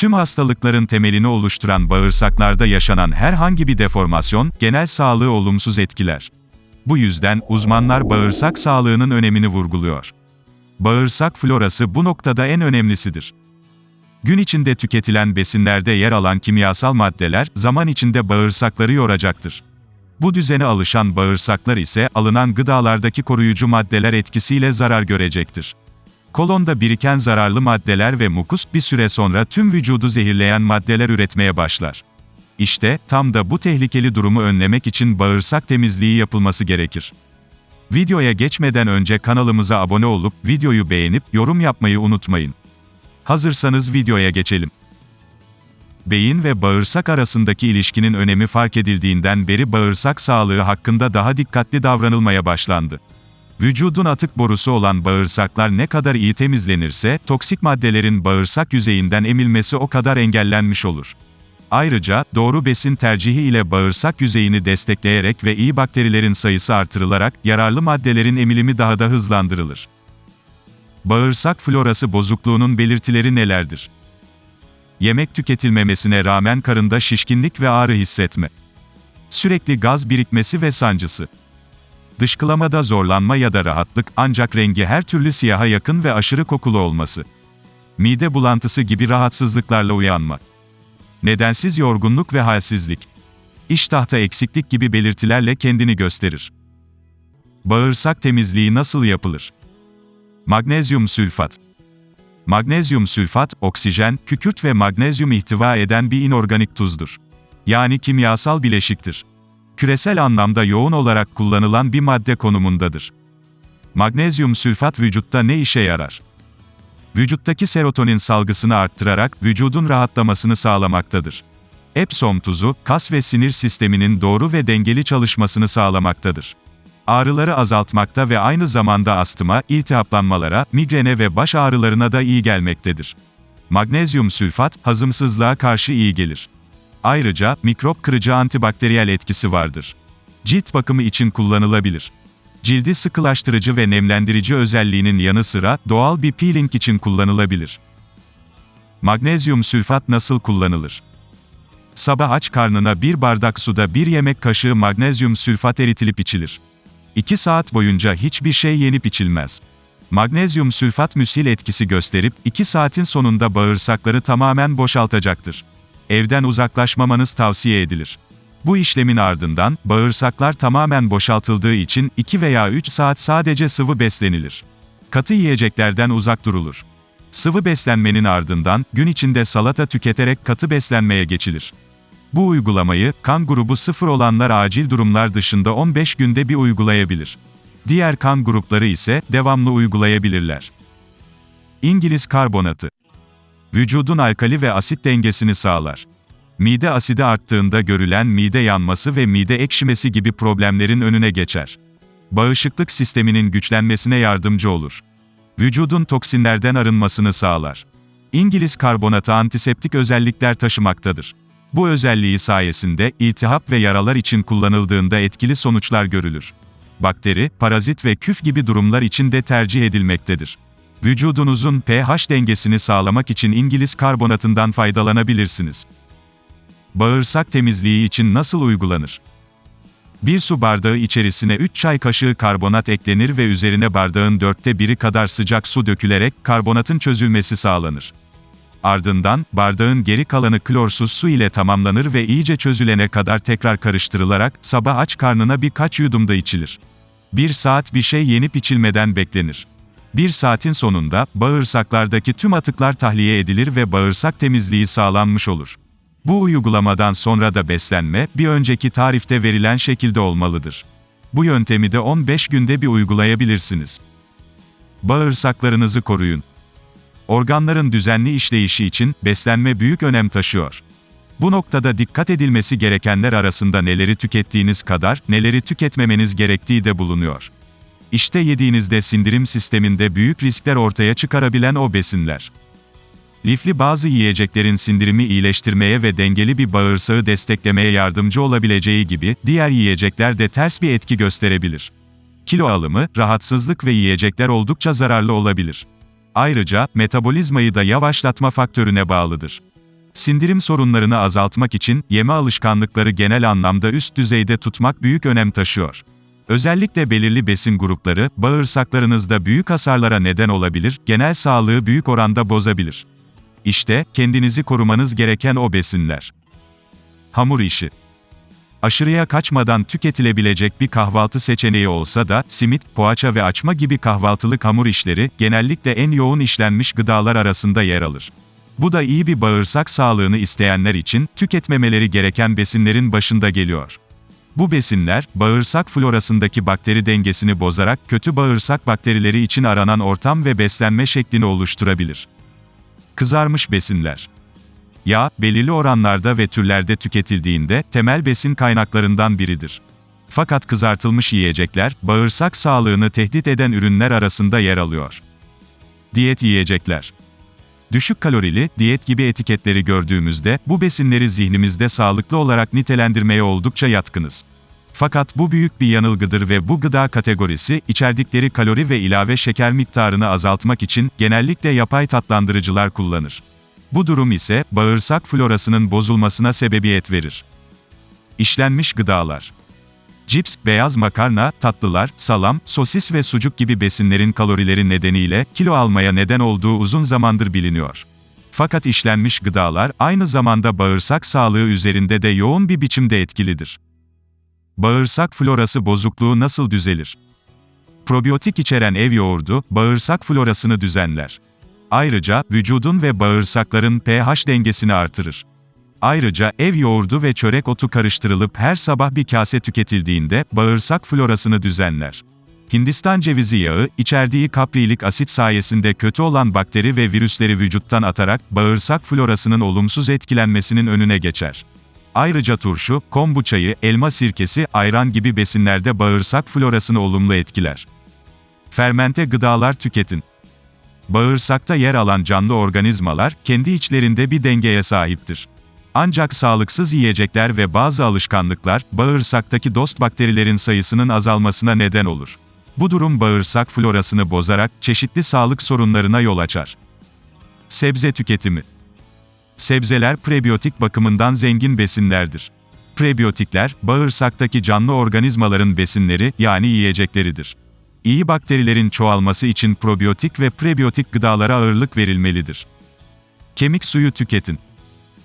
Tüm hastalıkların temelini oluşturan bağırsaklarda yaşanan herhangi bir deformasyon, genel sağlığı olumsuz etkiler. Bu yüzden, uzmanlar bağırsak sağlığının önemini vurguluyor. Bağırsak florası bu noktada en önemlisidir. Gün içinde tüketilen besinlerde yer alan kimyasal maddeler, zaman içinde bağırsakları yoracaktır. Bu düzene alışan bağırsaklar ise, alınan gıdalardaki koruyucu maddeler etkisiyle zarar görecektir. Kolonda biriken zararlı maddeler ve mukus, bir süre sonra tüm vücudu zehirleyen maddeler üretmeye başlar. İşte, tam da bu tehlikeli durumu önlemek için bağırsak temizliği yapılması gerekir. Videoya geçmeden önce kanalımıza abone olup, videoyu beğenip, yorum yapmayı unutmayın. Hazırsanız videoya geçelim. Beyin ve bağırsak arasındaki ilişkinin önemi fark edildiğinden beri bağırsak sağlığı hakkında daha dikkatli davranılmaya başlandı. Vücudun atık borusu olan bağırsaklar ne kadar iyi temizlenirse, toksik maddelerin bağırsak yüzeyinden emilmesi o kadar engellenmiş olur. Ayrıca, doğru besin tercihi ile bağırsak yüzeyini destekleyerek ve iyi bakterilerin sayısı artırılarak, yararlı maddelerin emilimi daha da hızlandırılır. Bağırsak florası bozukluğunun belirtileri nelerdir? Yemek tüketilmemesine rağmen karında şişkinlik ve ağrı hissetme. Sürekli gaz birikmesi ve sancısı. Dışkılamada zorlanma ya da rahatlık, ancak rengi her türlü siyaha yakın ve aşırı kokulu olması. Mide bulantısı gibi rahatsızlıklarla uyanma. Nedensiz yorgunluk ve halsizlik. İştahta eksiklik gibi belirtilerle kendini gösterir. Bağırsak temizliği nasıl yapılır? Magnezyum sülfat. Magnezyum sülfat, oksijen, kükürt ve magnezyum ihtiva eden bir inorganik tuzdur. Yani kimyasal bileşiktir. Küresel anlamda yoğun olarak kullanılan bir madde konumundadır. Magnezyum sülfat vücutta ne işe yarar? Vücuttaki serotonin salgısını arttırarak vücudun rahatlamasını sağlamaktadır. Epsom tuzu, kas ve sinir sisteminin doğru ve dengeli çalışmasını sağlamaktadır. Ağrıları azaltmakta ve aynı zamanda astıma, iltihaplanmalara, migrene ve baş ağrılarına da iyi gelmektedir. Magnezyum sülfat, hazımsızlığa karşı iyi gelir. Ayrıca, mikrop kırıcı antibakteriyel etkisi vardır. Cilt bakımı için kullanılabilir. Cildi sıkılaştırıcı ve nemlendirici özelliğinin yanı sıra, doğal bir peeling için kullanılabilir. Magnezyum sülfat nasıl kullanılır? Sabah aç karnına bir bardak suda bir yemek kaşığı magnezyum sülfat eritilip içilir. 2 saat boyunca hiçbir şey yenip içilmez. Magnezyum sülfat müsil etkisi gösterip, 2 saatin sonunda bağırsakları tamamen boşaltacaktır. Evden uzaklaşmamanız tavsiye edilir. Bu işlemin ardından, bağırsaklar tamamen boşaltıldığı için 2 veya 3 saat sadece sıvı beslenilir. Katı yiyeceklerden uzak durulur. Sıvı beslenmenin ardından, gün içinde salata tüketerek katı beslenmeye geçilir. Bu uygulamayı, kan grubu 0 olanlar acil durumlar dışında 15 günde bir uygulayabilir. Diğer kan grupları ise, devamlı uygulayabilirler. İngiliz karbonatı Vücudun alkali ve asit dengesini sağlar. Mide asidi arttığında görülen mide yanması ve mide ekşimesi gibi problemlerin önüne geçer. Bağışıklık sisteminin güçlenmesine yardımcı olur. Vücudun toksinlerden arınmasını sağlar. İngiliz karbonatı antiseptik özellikler taşımaktadır. Bu özelliği sayesinde, iltihap ve yaralar için kullanıldığında etkili sonuçlar görülür. Bakteri, parazit ve küf gibi durumlar için de tercih edilmektedir. Vücudunuzun pH dengesini sağlamak için İngiliz karbonatından faydalanabilirsiniz. Bağırsak temizliği için nasıl uygulanır? Bir su bardağı içerisine 3 çay kaşığı karbonat eklenir ve üzerine bardağın dörtte biri kadar sıcak su dökülerek karbonatın çözülmesi sağlanır. Ardından, bardağın geri kalanı klorsuz su ile tamamlanır ve iyice çözülene kadar tekrar karıştırılarak, sabah aç karnına birkaç yudumda içilir. Bir saat bir şey yenip içilmeden beklenir. Bir saatin sonunda, bağırsaklardaki tüm atıklar tahliye edilir ve bağırsak temizliği sağlanmış olur. Bu uygulamadan sonra da beslenme, bir önceki tarifte verilen şekilde olmalıdır. Bu yöntemi de 15 günde bir uygulayabilirsiniz. Bağırsaklarınızı koruyun. Organların düzenli işleyişi için beslenme büyük önem taşıyor. Bu noktada dikkat edilmesi gerekenler arasında neleri tükettiğiniz kadar neleri tüketmemeniz gerektiği de bulunuyor. İşte yediğinizde sindirim sisteminde büyük riskler ortaya çıkarabilen o besinler. Lifli bazı yiyeceklerin sindirimi iyileştirmeye ve dengeli bir bağırsağı desteklemeye yardımcı olabileceği gibi, diğer yiyecekler de ters bir etki gösterebilir. Kilo alımı, rahatsızlık ve yiyecekler oldukça zararlı olabilir. Ayrıca, metabolizmayı da yavaşlatma faktörüne bağlıdır. Sindirim sorunlarını azaltmak için yeme alışkanlıkları genel anlamda üst düzeyde tutmak büyük önem taşıyor. Özellikle belirli besin grupları, bağırsaklarınızda büyük hasarlara neden olabilir, genel sağlığı büyük oranda bozabilir. İşte, kendinizi korumanız gereken o besinler. Hamur işi. Aşırıya kaçmadan tüketilebilecek bir kahvaltı seçeneği olsa da, simit, poğaça ve açma gibi kahvaltılık hamur işleri, genellikle en yoğun işlenmiş gıdalar arasında yer alır. Bu da iyi bir bağırsak sağlığını isteyenler için, tüketmemeleri gereken besinlerin başında geliyor. Bu besinler, bağırsak florasındaki bakteri dengesini bozarak kötü bağırsak bakterileri için aranan ortam ve beslenme şeklini oluşturabilir. Kızarmış besinler. Yağ, belirli oranlarda ve türlerde tüketildiğinde temel besin kaynaklarından biridir. Fakat kızartılmış yiyecekler, bağırsak sağlığını tehdit eden ürünler arasında yer alıyor. Diyet yiyecekler. Düşük kalorili, diyet gibi etiketleri gördüğümüzde, bu besinleri zihnimizde sağlıklı olarak nitelendirmeye oldukça yatkınız. Fakat bu büyük bir yanılgıdır ve bu gıda kategorisi, içerdikleri kalori ve ilave şeker miktarını azaltmak için, genellikle yapay tatlandırıcılar kullanır. Bu durum ise, bağırsak florasının bozulmasına sebebiyet verir. İşlenmiş gıdalar. Cips, beyaz makarna, tatlılar, salam, sosis ve sucuk gibi besinlerin kalorileri nedeniyle kilo almaya neden olduğu uzun zamandır biliniyor. Fakat işlenmiş gıdalar aynı zamanda bağırsak sağlığı üzerinde de yoğun bir biçimde etkilidir. Bağırsak florası bozukluğu nasıl düzelir? Probiyotik içeren ev yoğurdu, bağırsak florasını düzenler. Ayrıca, vücudun ve bağırsakların pH dengesini artırır. Ayrıca, ev yoğurdu ve çörek otu karıştırılıp her sabah bir kase tüketildiğinde, bağırsak florasını düzenler. Hindistan cevizi yağı, içerdiği kaprilik asit sayesinde kötü olan bakteri ve virüsleri vücuttan atarak, bağırsak florasının olumsuz etkilenmesinin önüne geçer. Ayrıca turşu, kombu çayı, elma sirkesi, ayran gibi besinlerde bağırsak florasını olumlu etkiler. Fermente gıdalar tüketin. Bağırsakta yer alan canlı organizmalar, kendi içlerinde bir dengeye sahiptir. Ancak sağlıksız yiyecekler ve bazı alışkanlıklar, bağırsaktaki dost bakterilerin sayısının azalmasına neden olur. Bu durum bağırsak florasını bozarak, çeşitli sağlık sorunlarına yol açar. Sebze tüketimi Sebzeler prebiyotik bakımından zengin besinlerdir. Prebiyotikler, bağırsaktaki canlı organizmaların besinleri, yani yiyecekleridir. İyi bakterilerin çoğalması için probiyotik ve prebiyotik gıdalara ağırlık verilmelidir. Kemik suyu tüketin.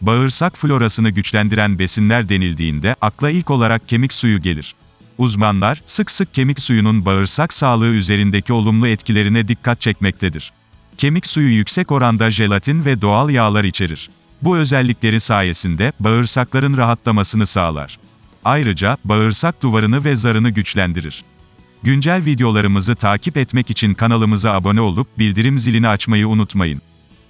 Bağırsak florasını güçlendiren besinler denildiğinde akla ilk olarak kemik suyu gelir. Uzmanlar, sık sık kemik suyunun bağırsak sağlığı üzerindeki olumlu etkilerine dikkat çekmektedir. Kemik suyu yüksek oranda jelatin ve doğal yağlar içerir. Bu özellikleri sayesinde bağırsakların rahatlamasını sağlar. Ayrıca bağırsak duvarını ve zarını güçlendirir. Güncel videolarımızı takip etmek için kanalımıza abone olup bildirim zilini açmayı unutmayın.